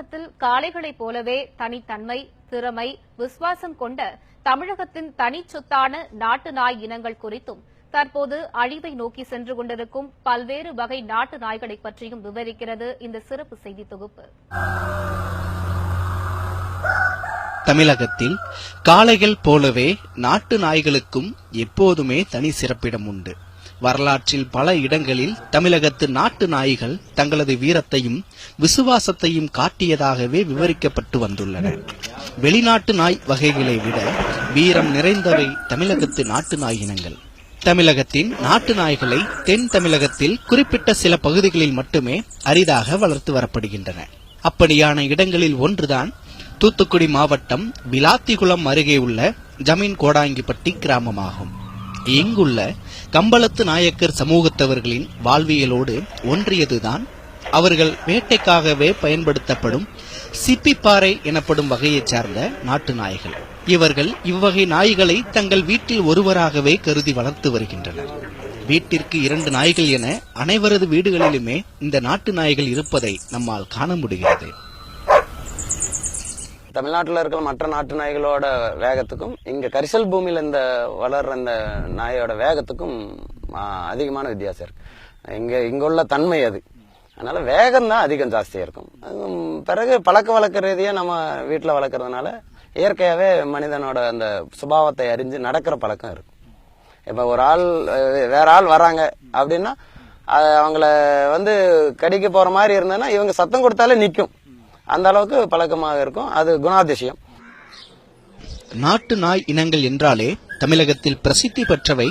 தமிழகத்தில் காளைகளைப் போலவே தனித்தன்மை திறமை விசுவாசம் கொண்ட தமிழகத்தின் தனிச்சொத்தான நாட்டு நாய் இனங்கள் குறித்தும் தற்போது அழிவை நோக்கி சென்று கொண்டிருக்கும் பல்வேறு வகை நாட்டு நாய்களை பற்றியும் விவரிக்கிறது இந்த சிறப்பு செய்தி தொகுப்பு. தமிழகத்தில் காளைகள் போலவே நாட்டு நாய்களுக்கும் எப்போதுமே தனி சிறப்பிடம் உண்டு. வரலாற்றில் பல இடங்களில் தமிழகத்து நாட்டு நாய்கள் தங்களது வீரத்தையும் விசுவாசத்தையும் காட்டியதாகவே விவரிக்கப்பட்டு வந்துள்ளன. வெளிநாட்டு நாய் வகைகளை விட வீரம் நிறைந்தவை தமிழகத்து நாட்டு நாய் இனங்கள். தமிழகத்தின் நாட்டு நாய்களை தென் தமிழகத்தில் குறிப்பிட்ட சில பகுதிகளில் மட்டுமே அரிதாக வளர்த்து வரப்படுகின்றன. அப்படியான இடங்களில் ஒன்றுதான் தூத்துக்குடி மாவட்டம் விளாத்திகுளம் அருகே உள்ள ஜமீன் கோடாங்கிப்பட்டி கிராமமாகும். இங்குள்ள கம்பளத்து நாயக்கர் சமூகத்தவர்களின் வாழ்வியலோடு ஒன்றியதுதான். அவர்கள் வேட்டைக்காகவே பயன்படுத்தப்படும் சிப்பிப்பாறை எனப்படும் வகையைச் சார்ந்த நாட்டு நாய்கள். இவர்கள் இவ்வகை நாய்களை தங்கள் வீட்டில் ஒருவராகவே கருதி வளர்த்து வருகின்றனர். வீட்டிற்கு இரண்டு நாய்கள் என அனைவரது வீடுகளிலுமே இந்த நாட்டு நாய்கள் இருப்பதை நம்மால் காண முடிகிறது. தமிழ்நாட்டில் இருக்கிற மற்ற நாட்டு நாய்களோட வேகத்துக்கும் இங்கே கரிசல் பூமியில் இந்த வளர்ற இந்த நாயோட வேகத்துக்கும் அதிகமான வித்தியாசம் இருக்கு. இங்கே இங்குள்ள தன்மை அது. அதனால் வேகம் தான் அதிகம் ஜாஸ்தியாக இருக்கும். பிறகு பழக்க வழக்க நம்ம வீட்டில் வளர்க்கறதுனால இயற்கையாகவே மனிதனோட அந்த சுபாவத்தை அறிஞ்சு நடக்கிற பழக்கம் இருக்கும். இப்போ ஒரு ஆள் வேற ஆள் வராங்க அப்படின்னா அவங்கள வந்து கடிக்க போகிற மாதிரி இருந்ததுன்னா இவங்க சத்தம் கொடுத்தாலே நிற்கும் அந்த அளவுக்கு பழக்கமாக இருக்கும். அது குணாதிசயம். நாட்டு நாய் இனங்கள் என்றாலே தமிழகத்தில் பிரசித்தி பெற்றவை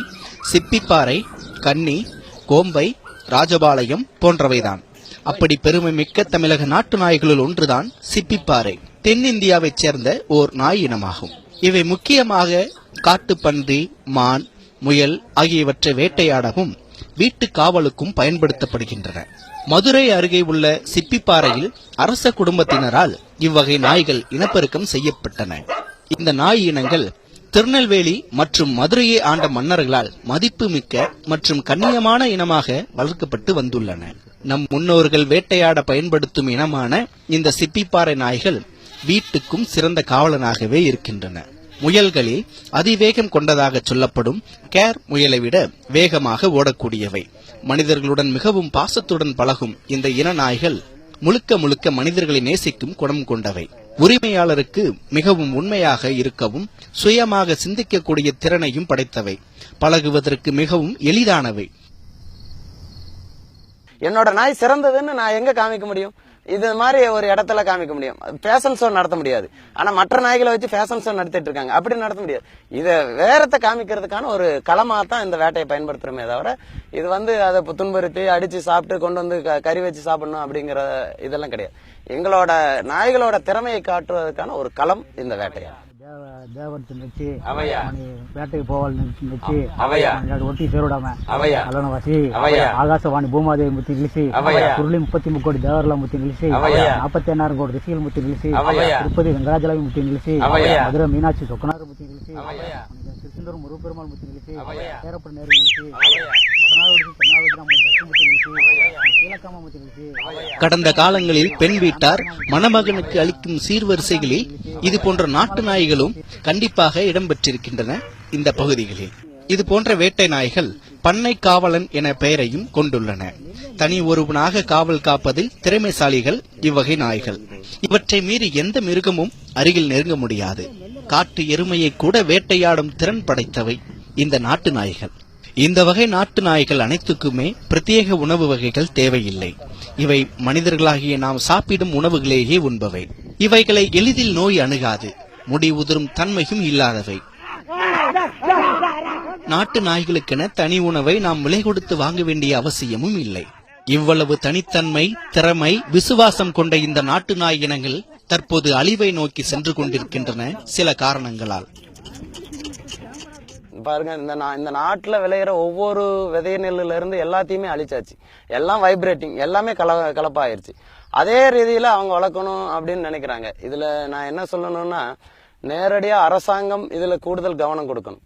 சிப்பிப்பாறை கன்னி கோம்பை ராஜபாளையம் போன்றவைதான். அப்படி பெருமை மிக்க தமிழக நாட்டு நாய்களுள் ஒன்றுதான் சிப்பிப்பாறை. தென்னிந்தியாவைச் சேர்ந்த ஓர் நாய் இனமாகும். இவை முக்கியமாக காட்டுப்பன்றி மான் முயல் ஆகியவற்றை வேட்டையாடவும் வீட்டு காவலுக்கும் பயன்படுத்தப்படுகின்றன. மதுரை அருகே உள்ள சிப்பிப்பாறையில் அரச குடும்பத்தினரால் இவ்வகை நாய்கள் இனப்பெருக்கம் செய்யப்பட்டன. இந்த நாய் இனங்கள் திருநெல்வேலி மற்றும் மதுரையை ஆண்ட மன்னர்களால் மதிப்புமிக்க மற்றும் கண்ணியமான இனமாக வளர்க்கப்பட்டு வந்துள்ளன. நம் முன்னோர்கள் வேட்டையாட பயன்படுத்தும் இனமான இந்த சிப்பிப்பாறை நாய்கள் வீட்டுக்கும் சிறந்த காவலனாகவே இருக்கின்றன. முயல்களில் அதிவேகம் கொண்டதாக சொல்லப்படும் கேர் முயலை விட வேகமாக ஓடக்கூடியவை. மனிதர்களுடன் மிகவும் பாசத்துடன் பழகும் இந்த இன நாய்கள் முழுக்க முழுக்க மனிதர்களை நேசிக்கும் குணம் கொண்டவை. உரிமையாளருக்கு மிகவும் உண்மையாக இருக்கவும் சுயமாக சிந்திக்கக்கூடிய திறனையும் படைத்தவை. பழகுவதற்கு மிகவும் எளிதானவை. என்னோட நாய் சிறந்ததுன்னு நான் எங்க காமிக்க முடியும்? இது மாதிரி ஒரு இடத்துல காமிக்க முடியும். ஃபேஷன் ஷோ நடத்த முடியாது. ஆனா மற்ற நாய்களை வச்சு ஃபேஷன் ஷோ நடத்திட்டு இருக்காங்க. அப்படி நடத்த முடியாது. இதை வேறத்தை காமிக்கிறதுக்கான ஒரு களமாக தான் இந்த வேட்டையை பயன்படுத்துறமே தவிர இது வந்து அதை துன்புறுத்தி அடிச்சு சாப்பிட்டு கொண்டு வந்து க- கறி வச்சு சாப்பிடணும் அப்படிங்கிற இதெல்லாம் கிடையாது. எங்களோட நாய்களோட திறமையை காட்டுவதற்கான ஒரு களம் இந்த வேட்டையாக தேவ தேவத்தை நிச்சு அவையா. மணி வேட்டைக்கு போவால் ஒட்டி சேருடாம அவையா. அலனவாசி. ஆகாசவாணி பூமாதேவி முத்தி நிலிசி. சுருளி முப்பத்தி முக்கோடி தேவர்ல முத்தி நிலிசி. நாற்பத்தி எண்ணாயிரம் கோடி ரிஷிகள் முத்தி நிலிசி. திருப்பதி வெங்கடாஜலவி முத்தி நிலிசி. மதுரை மீனாட்சி சொக்கனார் முத்தி நிலிசி. திருச்செந்தூர் முருகப்பெருமாள் முத்தி நிலிசி. சேரப்பட நேரு நிலிசி கடந்த காலங்களில் பெண் வீட்டார் மணமகனுக்கு அளிக்கும் சீர்வரிசைகளில் இது போன்ற நாட்டு நாய்களும் கண்டிப்பாக இடம்பெற்றிருக்கின்றன இந்த பகுதிகளில் இது போன்ற வேட்டை நாய்கள் பண்ணை காவலன் என பெயரையும் கொண்டுள்ளன. தனி ஒருவனாக காவல் காப்பதில் திறமைசாலிகள் இவ்வகை நாய்கள். இவற்றை மீறி எந்த மிருகமும் அருகில் நெருங்க முடியாது. காட்டு எருமையை கூட வேட்டையாடும் திறன் படைத்தவை இந்த நாட்டு நாய்கள். இந்த வகை நாட்டு நாய்கள் அனைத்துக்குமே பிரத்யேக உணவு வகைகள் தேவையில்லை. இவை மனிதர்களாகிய நாம் சாப்பிடும் உணவுகளேயே உண்பவை. இவைகளை எளிதில் நோய் அணுகாது. முடி உதிரும் தன்மையும் இல்லாதவை. நாட்டு நாய்களுக்கென தனி உணவை நாம் விலை கொடுத்து வாங்க வேண்டிய அவசியமும் இல்லை. இவ்வளவு தனித்தன்மை திறமை விசுவாசம் கொண்ட இந்த நாட்டு நாய் இனங்கள் தற்போது அழிவை நோக்கி சென்று கொண்டிருக்கின்றன சில காரணங்களால். பாருங்க இந்த நா- இந்த நாட்டில் விளையிற ஒவ்வொரு விதை நெல்லுல இருந்து எல்லாத்தையுமே அழிச்சாச்சு. எல்லாம் வைப்ரேட்டிங் எல்லாமே கல கலப்பாயிருச்சு. அதே ரீதியில் அவங்க வளர்க்கணும் அப்படின்னு நினைக்கிறாங்க. இதில் நான் என்ன சொல்லணும்னா நேரடியாக அரசாங்கம் இதில் கூடுதல் கவனம் கொடுக்கணும்.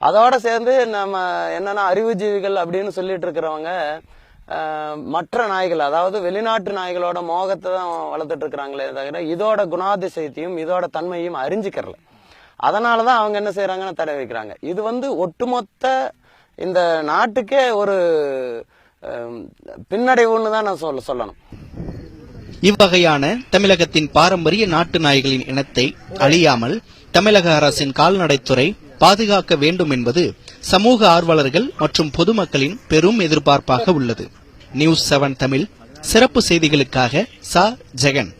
அதோட சேர்ந்து நம்ம என்னன்னா அறிவுஜீவிகள் அப்படின்னு சொல்லிட்டு இருக்கிறவங்க மற்ற நாய்கள் அதாவது வெளிநாட்டு நாய்களோட மோகத்தை தான் வளர்த்துட்டு இருக்கிறாங்களே தவிர இதோட குணாதிசயத்தையும் இதோட தன்மையும் அறிஞ்சிக்கிறல. அதனால தான் அவங்க என்ன செய்கிறாங்கன்னு தடை வைக்கிறாங்க. இது வந்து ஒட்டுமொத்த இந்த நாட்டுக்கே ஒரு பின்னடைவுன்னு தான் நான் சொல்ல சொல்லணும். இவ்வகையான தமிழகத்தின் பாரம்பரிய நாட்டு நாய்களின் இனத்தை அழியாமல் தமிழக அரசின் கால்நடைத்துறை பாதுகாக்க வேண்டும் என்பது சமூக ஆர்வலர்கள் மற்றும் பொதுமக்களின் பெரும் எதிர்பார்ப்பாக உள்ளது. நியூஸ் செவன் தமிழ் சிறப்பு செய்திகளுக்காக சா. ஜெகன்.